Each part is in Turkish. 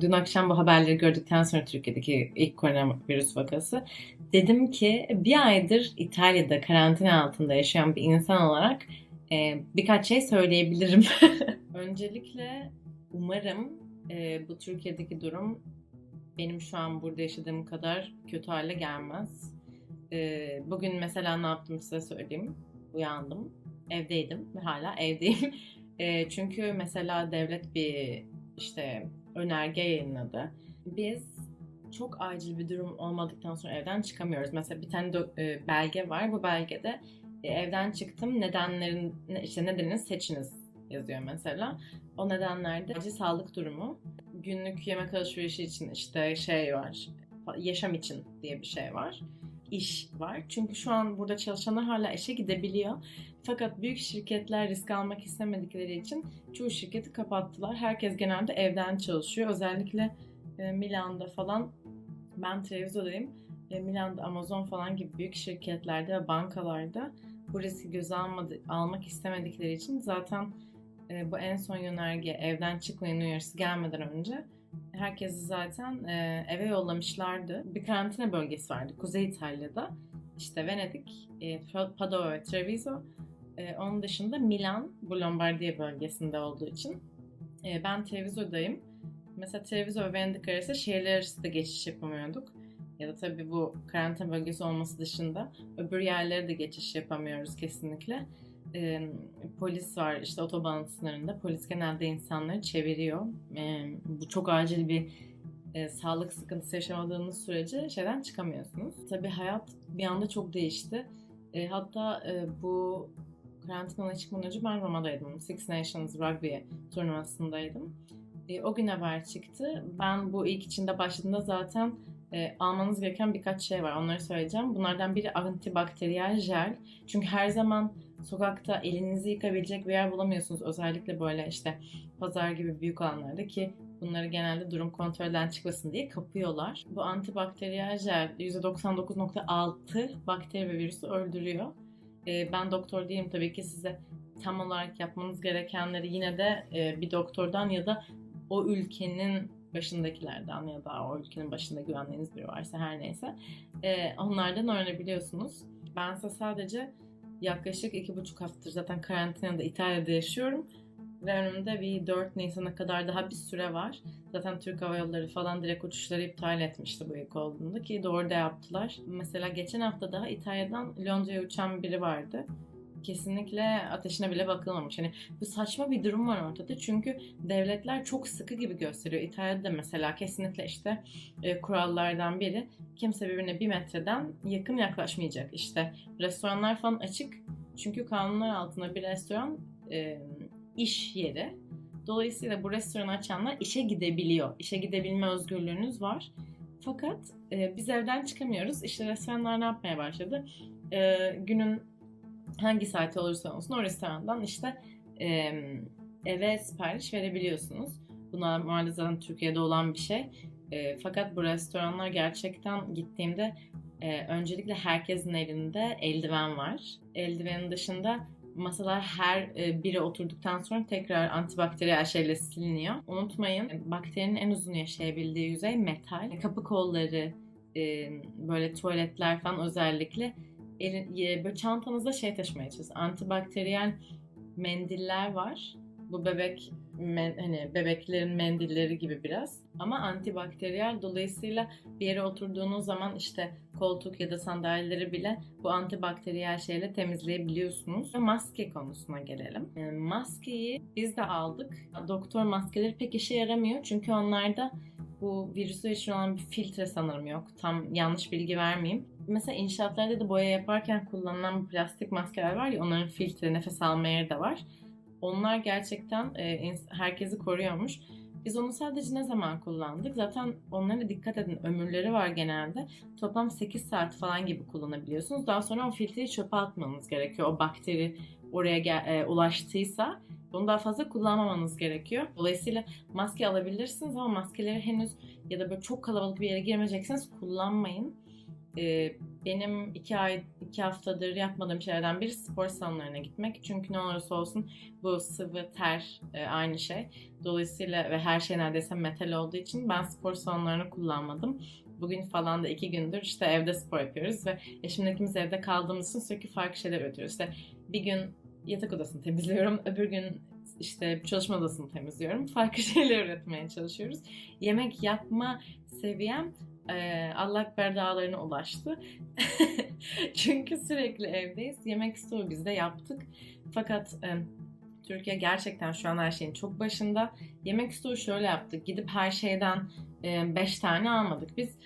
Dün akşam bu haberleri gördükten sonra Türkiye'deki ilk koronavirüs vakası dedim ki bir aydır İtalya'da karantina altında yaşayan bir insan olarak e, birkaç şey söyleyebilirim. Öncelikle umarım e, bu Türkiye'deki durum benim şu an burada yaşadığım kadar kötü hale gelmez. E, bugün mesela ne yaptım size söyleyeyim. Uyandım, evdeydim ve hala evdeyim. E, çünkü mesela devlet bir işte önerge yayınladı. Biz çok acil bir durum olmadıktan sonra evden çıkamıyoruz. Mesela bir tane e, belge var. Bu belgede e, evden çıktım nedenlerin ne- işte nedenini seçiniz yazıyor mesela. O nedenlerde acil sağlık durumu, günlük yemek alışverişi için işte şey var, yaşam için diye bir şey var. iş var. Çünkü şu an burada çalışanlar hala işe gidebiliyor. Fakat büyük şirketler risk almak istemedikleri için çoğu şirketi kapattılar. Herkes genelde evden çalışıyor. Özellikle e, Milan'da falan ben Treviso'dayım. E, Milan'da Amazon falan gibi büyük şirketlerde ve bankalarda bu riski göze almadı, almak istemedikleri için zaten e, bu en son yönerge evden çıkmayın uyarısı gelmeden önce herkesi zaten e, eve yollamışlardı. Bir karantina bölgesi vardı Kuzey İtalya'da. İşte Venedik, e, Padova ve Treviso. E, onun dışında Milan, bu Lombardiya bölgesinde olduğu için. E, ben Treviso'dayım. Mesela Treviso ve Venedik arası şehirler arası da geçiş yapamıyorduk. Ya da tabii bu karantina bölgesi olması dışında öbür yerlere de geçiş yapamıyoruz kesinlikle. E, polis var işte otoban sınırında. Polis genelde insanları çeviriyor. E, bu çok acil bir e, sağlık sıkıntısı yaşamadığınız sürece şeyden çıkamıyorsunuz. Tabii hayat bir anda çok değişti. E, hatta e, bu karantinadan çıkmadan önce ben Roma'daydım. Six Nations Rugby turnuvasındaydım. E, o gün haber çıktı. Ben bu ilk içinde başladığımda zaten e, almanız gereken birkaç şey var. Onları söyleyeceğim. Bunlardan biri antibakteriyel jel. Çünkü her zaman sokakta elinizi yıkabilecek bir yer bulamıyorsunuz. Özellikle böyle işte pazar gibi büyük alanlarda ki bunları genelde durum kontrolden çıkmasın diye kapıyorlar. Bu antibakteriyel jel %99.6 bakteri ve virüsü öldürüyor. E, ben doktor değilim tabii ki size tam olarak yapmanız gerekenleri yine de e, bir doktordan ya da o ülkenin başındakilerden ya da o ülkenin başında güvendiğiniz biri varsa her neyse e, onlardan öğrenebiliyorsunuz. Ben size sadece yaklaşık iki buçuk haftadır zaten karantinada İtalya'da yaşıyorum ve önümde bir 4 Nisan'a kadar daha bir süre var. Zaten Türk Hava Yolları falan direkt uçuşları iptal etmişti bu ilk olduğunda ki doğru da yaptılar. Mesela geçen hafta daha İtalya'dan Londra'ya uçan biri vardı kesinlikle ateşine bile bakılmamış. Hani bu saçma bir durum var ortada. Çünkü devletler çok sıkı gibi gösteriyor. İtalya'da mesela kesinlikle işte e, kurallardan biri kimse birbirine bir metreden yakın yaklaşmayacak. İşte restoranlar falan açık. Çünkü kanunlar altında bir restoran e, iş yeri. Dolayısıyla bu restoranı açanlar işe gidebiliyor. İşe gidebilme özgürlüğünüz var. Fakat e, biz evden çıkamıyoruz. İşte restoranlar ne yapmaya başladı? E, günün hangi saati olursa olsun o restorandan işte e, eve sipariş verebiliyorsunuz. Bunlar zaten Türkiye'de olan bir şey. E, fakat bu restoranlar gerçekten gittiğimde e, öncelikle herkesin elinde eldiven var. Eldivenin dışında masalar her e, biri oturduktan sonra tekrar antibakteriyel şeyle siliniyor. Unutmayın bakterinin en uzun yaşayabildiği yüzey metal. Kapı kolları, e, böyle tuvaletler falan özellikle elin, böyle çantanızda şey taşımaya çalışın. Antibakteriyel mendiller var. Bu bebek men, hani bebeklerin mendilleri gibi biraz. Ama antibakteriyel dolayısıyla bir yere oturduğunuz zaman işte koltuk ya da sandalyeleri bile bu antibakteriyel şeyle temizleyebiliyorsunuz. Maske konusuna gelelim. Yani maskeyi biz de aldık. Doktor maskeleri pek işe yaramıyor. Çünkü onlarda bu virüsü için olan bir filtre sanırım yok. Tam yanlış bilgi vermeyeyim. Mesela inşaatlarda da boya yaparken kullanılan plastik maskeler var ya onların filtre, nefes alma yeri var. Onlar gerçekten e, herkesi koruyormuş. Biz onu sadece ne zaman kullandık? Zaten onlara dikkat edin. Ömürleri var genelde. Toplam 8 saat falan gibi kullanabiliyorsunuz. Daha sonra o filtreyi çöpe atmanız gerekiyor. O bakteri oraya e, ulaştıysa bunu daha fazla kullanmamanız gerekiyor. Dolayısıyla maske alabilirsiniz ama maskeleri henüz ya da böyle çok kalabalık bir yere girmeyecekseniz kullanmayın. Ee, benim iki ay, iki haftadır yapmadığım şeylerden biri spor salonlarına gitmek. Çünkü ne olursa olsun bu sıvı, ter e, aynı şey. Dolayısıyla ve her şey neredeyse metal olduğu için ben spor salonlarını kullanmadım. Bugün falan da iki gündür işte evde spor yapıyoruz ve eşimle ikimiz evde kaldığımız için sürekli farklı şeyler üretiyoruz. İşte bir gün yatak odasını temizliyorum, öbür gün işte çalışma odasını temizliyorum. Farklı şeyler üretmeye çalışıyoruz. Yemek yapma seviyem e, Allah Ekber dağlarına ulaştı. Çünkü sürekli evdeyiz. Yemek stoğu biz de yaptık. Fakat e, Türkiye gerçekten şu an her şeyin çok başında. Yemek stoğu şöyle yaptık. Gidip her şeyden 5 tane almadık. Biz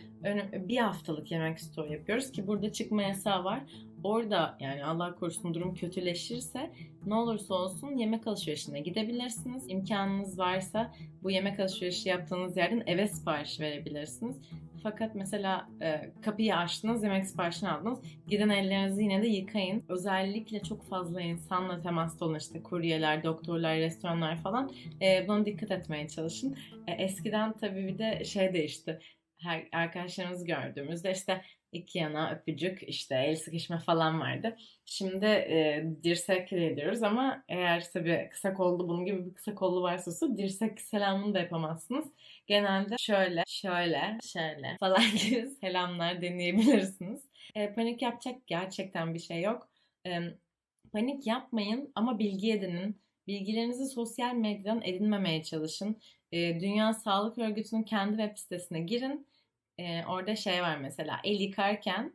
bir haftalık yemek stoğu yapıyoruz ki burada çıkma yasağı var. Orada yani Allah korusun durum kötüleşirse ne olursa olsun yemek alışverişine gidebilirsiniz. İmkanınız varsa bu yemek alışverişi yaptığınız yerden eve sipariş verebilirsiniz. Fakat mesela e, kapıyı açtınız, yemek siparişini aldınız. Giden ellerinizi yine de yıkayın. Özellikle çok fazla insanla temasta olan işte kuryeler, doktorlar, restoranlar falan e, buna dikkat etmeye çalışın. E, eskiden tabii bir de şey değişti. Her, arkadaşlarımızı gördüğümüzde işte iki yana öpücük işte el sıkışma falan vardı. Şimdi e, dirsek ediyoruz ama eğer tabii kısa kollu bunun gibi bir kısa kollu varsa su dirsek selamını da yapamazsınız. Genelde şöyle, şöyle, şöyle falan gibi selamlar deneyebilirsiniz. E, panik yapacak gerçekten bir şey yok. E, panik yapmayın ama bilgi edinin. Bilgilerinizi sosyal medyadan edinmemeye çalışın. E, Dünya Sağlık Örgütü'nün kendi web sitesine girin e, orada şey var mesela el yıkarken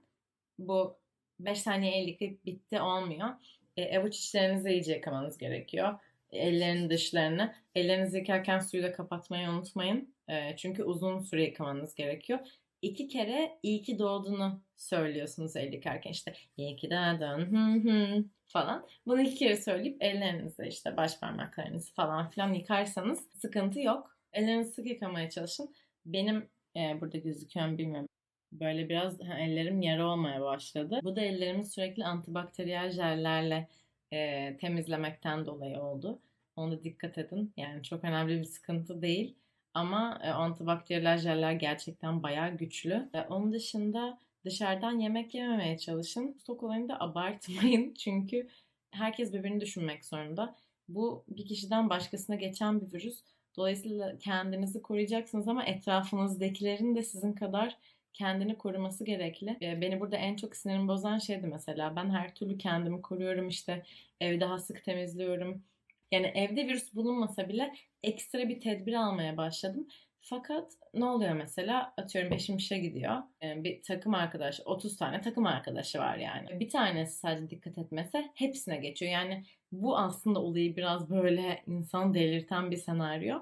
bu 5 saniye el yıkayıp bitti olmuyor. E, avuç içlerinizi iyice yıkamanız gerekiyor. Ellerin dışlarını. Ellerinizi yıkarken suyu da kapatmayı unutmayın. E, çünkü uzun süre yıkamanız gerekiyor. İki kere iyi ki doğduğunu söylüyorsunuz el yıkarken. işte iyi ki doğdun hı hı falan. Bunu iki kere söyleyip ellerinizi işte baş parmaklarınızı falan filan yıkarsanız sıkıntı yok. Ellerinizi sık yıkamaya çalışın. Benim burada gözüküyor mu bilmiyorum. Böyle biraz ellerim yara olmaya başladı. Bu da ellerimi sürekli antibakteriyel jellerle e, temizlemekten dolayı oldu. Ona dikkat edin. Yani çok önemli bir sıkıntı değil. Ama e, antibakteriyel jeller gerçekten bayağı güçlü. E, onun dışında dışarıdan yemek yememeye çalışın. Stok olayını da abartmayın. Çünkü herkes birbirini düşünmek zorunda. Bu bir kişiden başkasına geçen bir virüs. Dolayısıyla kendinizi koruyacaksınız ama etrafınızdakilerin de sizin kadar kendini koruması gerekli. Ee, beni burada en çok sinirimi bozan şeydi mesela. Ben her türlü kendimi koruyorum işte evi daha sık temizliyorum. Yani evde virüs bulunmasa bile ekstra bir tedbir almaya başladım. Fakat ne oluyor mesela? Atıyorum eşim işe gidiyor. Ee, bir takım arkadaş, 30 tane takım arkadaşı var yani. Bir tanesi sadece dikkat etmese hepsine geçiyor. Yani bu aslında olayı biraz böyle insan delirten bir senaryo.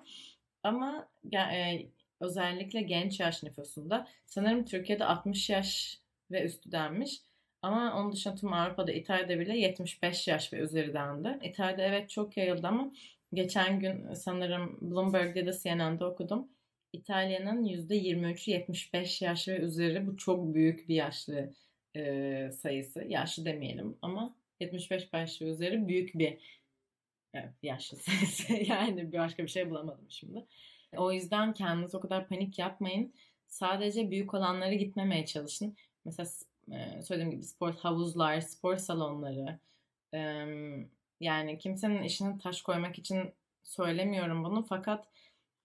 Ama e, özellikle genç yaş nüfusunda sanırım Türkiye'de 60 yaş ve üstü denmiş. Ama onun dışında tüm Avrupa'da İtalya'da bile 75 yaş ve üzeri dendi. İtalya'da evet çok yayıldı ama geçen gün sanırım Bloomberg'de da CNN'de okudum. İtalya'nın %23'ü 75 yaş ve üzeri. Bu çok büyük bir yaşlı e, sayısı. Yaşlı demeyelim ama 75 yaş ve üzeri büyük bir evet, yaşlı sayısı. yani başka bir şey bulamadım şimdi. O yüzden kendiniz o kadar panik yapmayın. Sadece büyük olanlara gitmemeye çalışın. Mesela e, söylediğim gibi spor havuzlar, spor salonları. Yani kimsenin işini taş koymak için söylemiyorum bunu fakat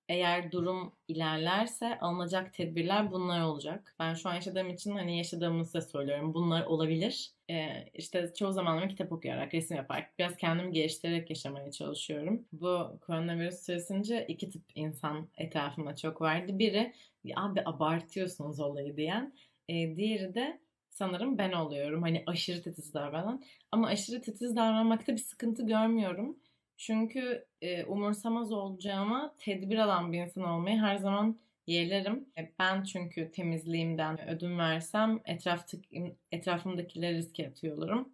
eğer durum ilerlerse alınacak tedbirler bunlar olacak. Ben şu an yaşadığım için hani yaşadığımı size söylüyorum. Bunlar olabilir. Ee, işte çoğu zaman kitap okuyarak, resim yaparak, biraz kendimi geliştirerek yaşamaya çalışıyorum. Bu koronavirüs süresince iki tip insan etrafımda çok vardı. Biri abi abartıyorsunuz olayı diyen. Ee, diğeri de sanırım ben oluyorum. Hani aşırı titiz davranan. Ama aşırı titiz davranmakta bir sıkıntı görmüyorum. Çünkü e, umursamaz olacağıma tedbir alan bir insan olmayı her zaman yeğlerim. E, ben çünkü temizliğimden ödün versem etraftaki, etrafımdakileri riske atıyor olurum.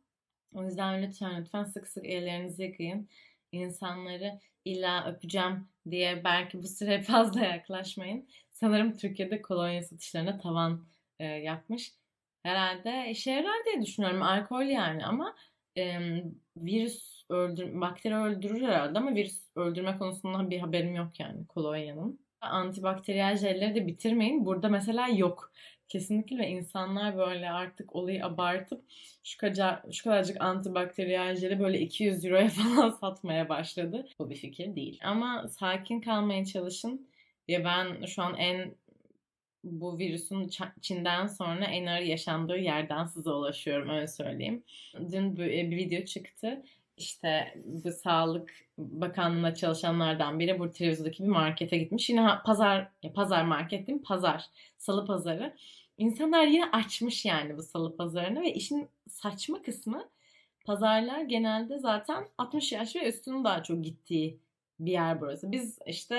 O yüzden lütfen lütfen sık sık ellerinizi yıkayın. İnsanları illa öpeceğim diye belki bu süre fazla yaklaşmayın. Sanırım Türkiye'de kolonya satışlarına tavan e, yapmış. Herhalde işe yarar diye düşünüyorum. Alkol yani ama e, virüs öldür, bakteri öldürür herhalde ama virüs öldürme konusunda bir haberim yok yani kolonyanın. Antibakteriyel jelleri de bitirmeyin. Burada mesela yok. Kesinlikle ve insanlar böyle artık olayı abartıp şu kadar şu kadarcık antibakteriyel jeli böyle 200 euroya falan satmaya başladı. Bu bir fikir değil. Ama sakin kalmaya çalışın. Ya ben şu an en bu virüsün Çin'den sonra en ağır yaşandığı yerden size ulaşıyorum öyle söyleyeyim. Dün bir, bir video çıktı. İşte bu Sağlık Bakanlığı'nda çalışanlardan biri bu televizyondaki bir markete gitmiş. Yine pazar, ya pazar market değil mi? Pazar, salı pazarı. İnsanlar yine açmış yani bu salı pazarını ve işin saçma kısmı pazarlar genelde zaten 60 yaş ve üstünün daha çok gittiği bir yer burası. Biz işte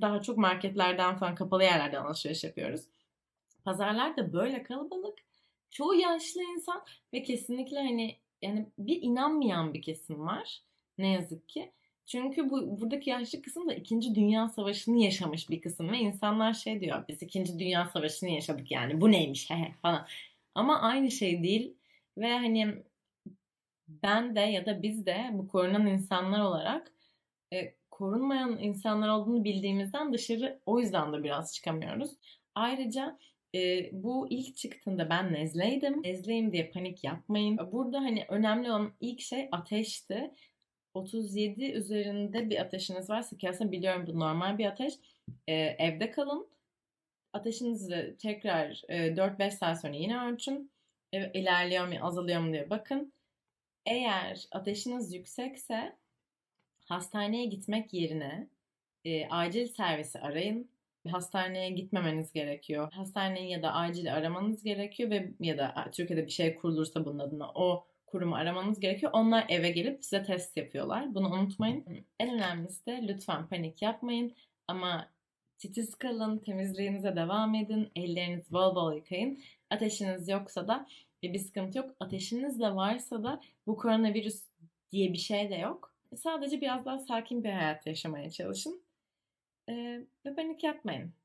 daha çok marketlerden falan kapalı yerlerden alışveriş yapıyoruz. Pazarlar da böyle kalabalık. Çoğu yaşlı insan ve kesinlikle hani yani bir inanmayan bir kesim var. Ne yazık ki. Çünkü bu buradaki yaşlı kısım da 2. Dünya Savaşı'nı yaşamış bir kısım ve insanlar şey diyor biz 2. Dünya Savaşı'nı yaşadık yani bu neymiş he falan. Ama aynı şey değil ve hani ben de ya da biz de bu korunan insanlar olarak e, korunmayan insanlar olduğunu bildiğimizden dışarı o yüzden de biraz çıkamıyoruz. Ayrıca e, bu ilk çıktığında ben nezleydim. Nezleyim diye panik yapmayın. Burada hani önemli olan ilk şey ateşti. 37 üzerinde bir ateşiniz varsa ki aslında biliyorum bu normal bir ateş. E, evde kalın. Ateşinizi tekrar e, 4-5 saat sonra yine ölçün. E, ilerliyor mu azalıyor mu diye bakın. Eğer ateşiniz yüksekse hastaneye gitmek yerine e, acil servisi arayın. Hastaneye gitmemeniz gerekiyor. Hastaneyi ya da acil aramanız gerekiyor ve ya da Türkiye'de bir şey kurulursa bunun adına o kurumu aramanız gerekiyor. Onlar eve gelip size test yapıyorlar. Bunu unutmayın. En önemlisi de lütfen panik yapmayın. Ama titiz kalın, temizliğinize devam edin, ellerinizi bol bol yıkayın. Ateşiniz yoksa da bir sıkıntı yok. Ateşiniz de varsa da bu koronavirüs diye bir şey de yok. Sadece biraz daha sakin bir hayat yaşamaya çalışın. Ee, ve panik yapmayın.